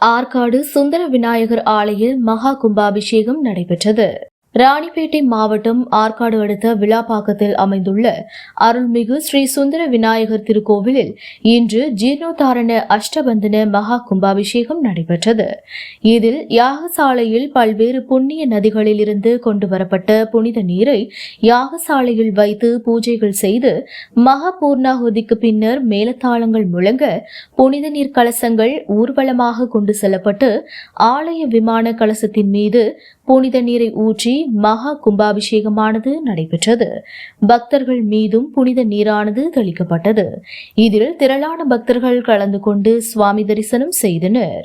ஆற்காடு சுந்தர விநாயகர் ஆலய மகா கும்பாபிஷேகம் நடைபெற்றது. ராணிப்பேட்டை மாவட்டம் ஆற்காடு அடுத்த விழாப்பாக்கத்தில் அமைந்துள்ள அருள்மிகு ஸ்ரீ சுந்தர விநாயகர் திருக்கோவிலில் இன்று ஜீர்ணோத்தாரண அஷ்டபந்தன மகா கும்பாபிஷேகம் நடைபெற்றது. இதில் யாகசாலையில் பல்வேறு புண்ணிய நதிகளில் இருந்து கொண்டு வரப்பட்ட புனித நீரை யாகசாலையில் வைத்து பூஜைகள் செய்து மகா பூர்ணாகுதிக்கு பின்னர் மேலத்தாளங்கள் முழங்க புனித நீர் கலசங்கள் ஊர்வலமாக கொண்டு செல்லப்பட்டு ஆலய விமான கலசத்தின் மீது புனித நீரை ஊற்றி மகா கும்பாபிஷேகமானது நடைபெற்றது. பக்தர்கள் மீதும் புனித நீரானது தெளிக்கப்பட்டது. இதில் திரளான பக்தர்கள் கலந்து கொண்டு சுவாமி தரிசனம் செய்தனர்.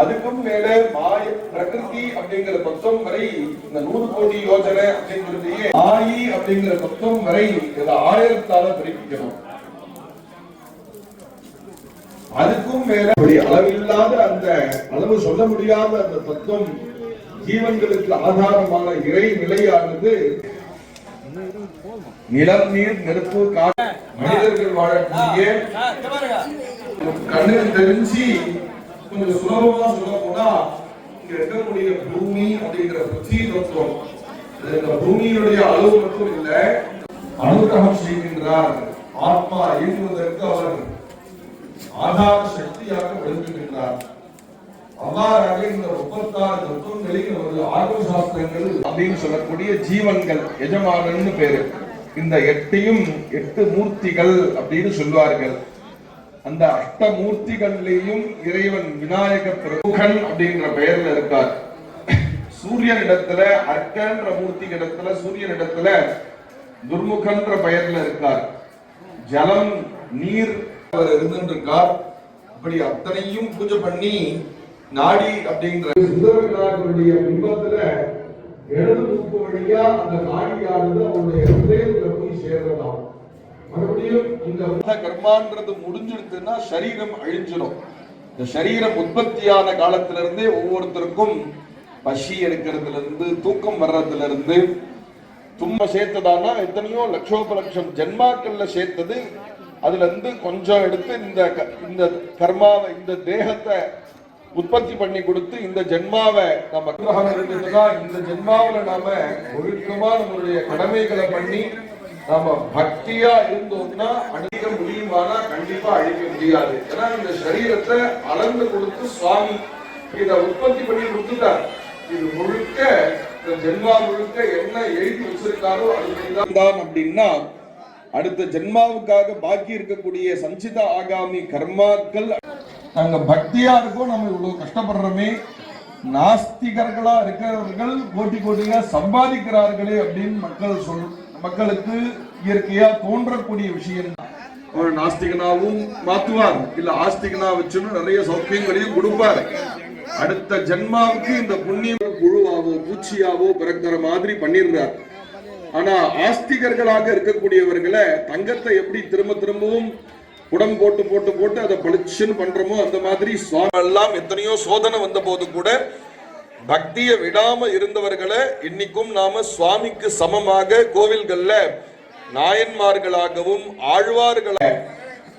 அதுக்கும் மேல மாய பிரகிருதி அப்படிங்கிற பக்கம் வரை இந்த நூறு கோடி யோஜனை அப்படிங்கிறதையே ஆயி அப்படிங்கிற பக்கம் வரை இதை ஆயிரத்தால பிரிக்கணும் அதுக்கும் மேல அப்படி அளவில்லாத அந்த அளவு சொல்ல முடியாத அந்த தத்துவம் ஜீவன்களுக்கு ஆதாரமான இறை நிலையானது நிலம் நீர் நெருப்பு காற்று மனிதர்கள் வாழக்கூடிய கண்ணில் தெரிஞ்சு கொஞ்சம் சுலபமா சொல்ல போனா இங்க இருக்கக்கூடிய பூமி அப்படிங்கிற புத்தி தத்துவம். இந்த பூமியினுடைய அளவு மட்டும் இல்லை அனுகிரகம் செய்கின்றார். ஆத்மா இயங்குவதற்கு அவர் ஆதார சக்தியாக விளங்குகின்றார். அவ்வாறாக இந்த முப்பத்தாறு தத்துவங்களில் நமது ஆர்வ சாஸ்திரங்கள் அப்படின்னு சொல்லக்கூடிய ஜீவன்கள் எஜமானன்னு பேரு. இந்த எட்டையும் எட்டு மூர்த்திகள் அப்படின்னு சொல்வார்கள். அந்த அஷ்டமூர்த்திகள்லேயும் இறைவன் விநாயக பிரமுகன் அப்படின்ற பெயர்ல இருக்கார். சூரியன் இடத்துல அர்க்கன்ற மூர்த்தி இடத்துல சூரியன் இடத்துல துர்முகன்ற பெயர்ல இருக்கார். ஜலம் நீர் அவர் இருந்திருக்கார் இப்படி அத்தனையும் பூஜை பண்ணி நாடி அப்படிங்கிற சுந்தர விநாயகருடைய பிம்பத்துல இடது மூக்கு வழியா அந்த நாடியானது அவருடைய ஹிருதயத்துல போய் சேர்றதாம். மறுபடியும் இந்த கர்மான்றது முடிஞ்சிடுதுன்னா சரீரம் அழிஞ்சிடும். இந்த சரீரம் உற்பத்தியான காலத்துல இருந்தே ஒவ்வொருத்தருக்கும் பசி எடுக்கிறதுல இருந்து தூக்கம் வர்றதுல இருந்து தும்ப சேர்த்ததானா எத்தனையோ லட்சோப லட்சம் ஜென்மாக்கள்ல சேர்த்தது அதுல இருந்து கொஞ்சம் எடுத்து இந்த க- இந்த கர்மாவை இந்த தேகத்தை உற்பத்தி பண்ணி கொடுத்து இந்த ஜென்மாவை நம்ம அனுகிரகம் இருந்ததுன்னா இந்த ஜென்மாவில நாம ஒழுக்கமா நம்மளுடைய கடமைகளை பண்ணி நாம பக்தியா இருந்தோம்னா அழிக்க முடியுமானா கண்டிப்பா அழிக்க முடியாது. ஏன்னா இந்த சரீரத்தை அளந்து கொடுத்து சுவாமி இத உற்பத்தி பண்ணி கொடுத்துட்டார். இது முழுக்க இந்த ஜென்மா முழுக்க என்ன எழுதி வச்சிருக்காரோ அது அப்படின்னா அடுத்த ஜென்மாவுக்காக பாக்கி இருக்கக்கூடிய சஞ்சித ஆகாமி கர்மாக்கள். நாங்க பக்தியா இருக்கோம் நம்ம இவ்வளவு கஷ்டப்படுறோமே. நாஸ்திகர்களா இருக்கிறவர்கள் கோட்டி கோட்டியா சம்பாதிக்கிறார்களே அப்படின்னு மக்கள் சொல் மக்களுக்கு இயற்கையா தோன்றக்கூடிய விஷயம். ஒரு நாஸ்திகனாவும் மாத்துவார். இல்ல ஆஸ்திகனா வச்சுன்னு நிறைய சௌக்கியங்களையும் கொடுப்பார். அடுத்த ஜென்மாவுக்கு இந்த புண்ணியம் புழுவாவோ பூச்சியாவோ பிறக்கிற மாதிரி பண்ணிடுறார். ஆனா ஆஸ்திகர்களாக இருக்கக்கூடியவர்களை தங்கத்தை எப்படி திரும்ப திரும்பவும் குடம் போட்டு போட்டு போட்டு அதை பளிச்சுன்னு பண்றோமோ அந்த மாதிரி எல்லாம் எத்தனையோ சோதனை வந்த போது கூட பக்தியை விடாம இருந்தவர்களை இன்னைக்கும் நாம சுவாமிக்கு சமமாக கோவில்கள்ல நாயன்மார்களாகவும் ஆழ்வார்கள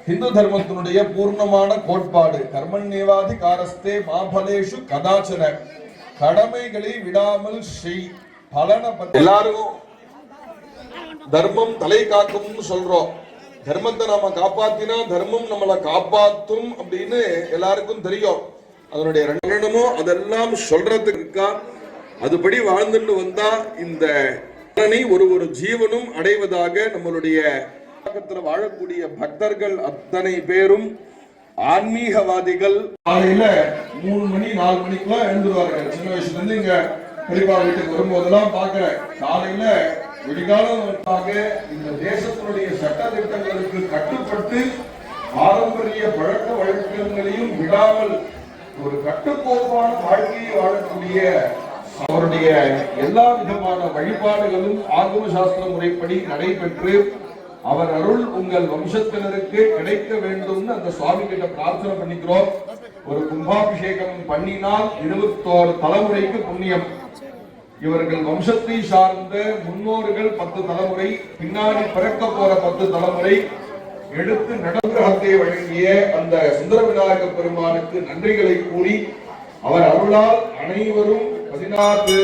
இந்து தர்மத்தினுடைய பூர்ணமான கோட்பாடு. கர்மண்யேவாதி காரஸ்தே மாபலேஷு கதாச்சன கடமைகளை விடாமல் செய். பலனை பத்தி எல்லாரும் தர்மம் தலை காக்கும்னு சொல்றோம். தர்மத்தை நாம காப்பாத்தினா தர்மம் நம்மளை காப்பாத்தும் அப்படின்னு எல்லாருக்கும் தெரியும். அதனுடைய ரெண்டனமோ அதெல்லாம் சொல்றதுக்கு அதுபடி வாழ்ந்துட்டு வந்தா இந்த ஒரு ஒரு ஜீவனும் அடைவதாக நம்மளுடைய உலகத்துல வாழக்கூடிய பக்தர்கள் அத்தனை பேரும் ஆன்மீகவாதிகள். காலையில மூணு மணி நாலு மணிக்கெல்லாம் எழுந்துருவாங்க சின்ன வயசுல இருந்து இங்க பெரியப்பா வீட்டுக்கு வரும்போதெல்லாம் பாக்குறேன் காலையில விடிகாலம் இந்த தேசத்தினுடைய சட்ட திட்டங்களுக்கு கட்டுப்பட்டு பாரம்பரிய பழக்க வழக்கங்களையும் விடாமல் ஒரு கட்டுக்கோப்பான வாழ்க்கையை வாழக்கூடிய அவருடைய எல்லா விதமான வழிபாடுகளும் ஆகம சாஸ்திர முறைப்படி நடைபெற்று அவர் அருள் உங்கள் வம்சத்தினருக்கு கிடைக்க வேண்டும் அந்த சுவாமி கிட்ட பிரார்த்தனை பண்ணிக்கிறோம். ஒரு கும்பாபிஷேகம் பண்ணினால் இருபத்தோரு தலைமுறைக்கு புண்ணியம். இவர்கள் வம்சத்தை சார்ந்த முன்னோர்கள் பத்து தலைமுறை பின்னாடி பிறக்க போற பத்து தலைமுறை எடுத்து நடந்தை வழங்கிய அந்த சுந்தர விநாயக பெருமானுக்கு நன்றிகளை கூறி அவர் அருளால் அனைவரும் பதினாறு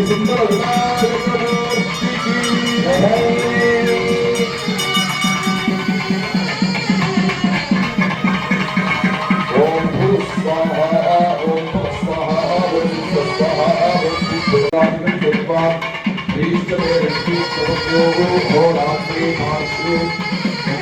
சுந்தர விநாயகமூர்த்திக்கு ஜெய்.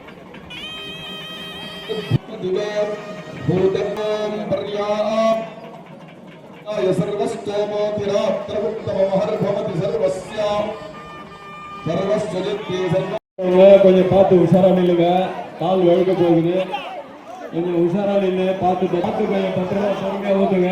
கொஞ்சம் பார்த்து உஷாரா நில்லுங்க. கால் வழுக்க போகுது. கொஞ்சம் உஷாரா நின்று பார்த்து பார்த்து கொஞ்சம் பத்திரமா பொறுமையா ஊத்துங்க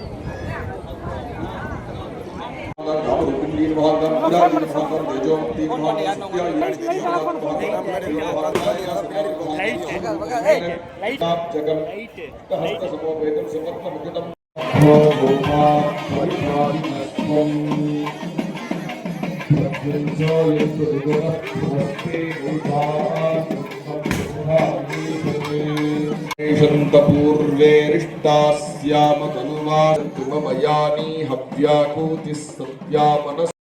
तीन भागम पूरा तीन भागम भेजो तीन भागम क्या लड़की लाइट आप जगम हस्त समो वेदम समर्थ मुकुटम ओ गोमा परिवारिनत्वम प्रज्वलितो यस्तु दिगोरः स्वस्ते पूर्वेरिष्टास्याम तनुवामयानी हव्याकूतिः सत्या मनः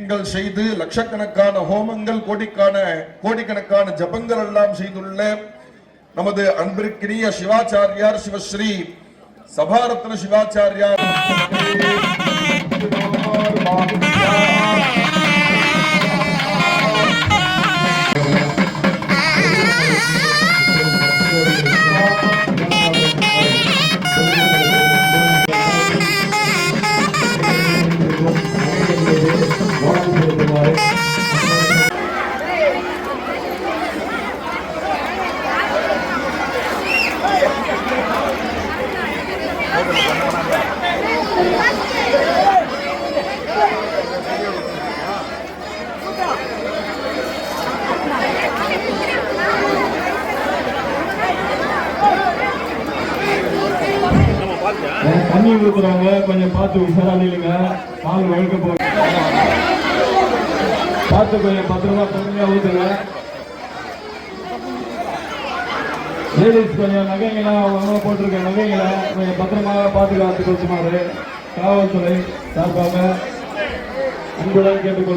ஹோமங்கள் செய்து லட்சக்கணக்கான ஹோமங்கள் கோடிக்கான கோடிக்கணக்கான ஜபங்கள் எல்லாம் செய்துள்ள நமது அன்பிற்கினிய சிவாச்சாரியார் சிவஸ்ரீ சபாரத்ன சிவாச்சாரியார் தண்ணி ஊற்றுறாங்க கொஞ்சம் பார்த்து உஷாரா நில்லுங்க. கால் வழுக்க போகுது. பார்த்து கொஞ்சம் பத்திரமா பொறுமையா ஊத்துங்க. லேடிஸ் கொஞ்சம் நகைங்களாம் அவங்க போட்டிருக்க நகைங்களை கொஞ்சம் பத்திரமா பாதுகாத்து கொடுத்துமாறு காவல்துறை சார்பாக அன்புடன் கேட்டுக்கொள்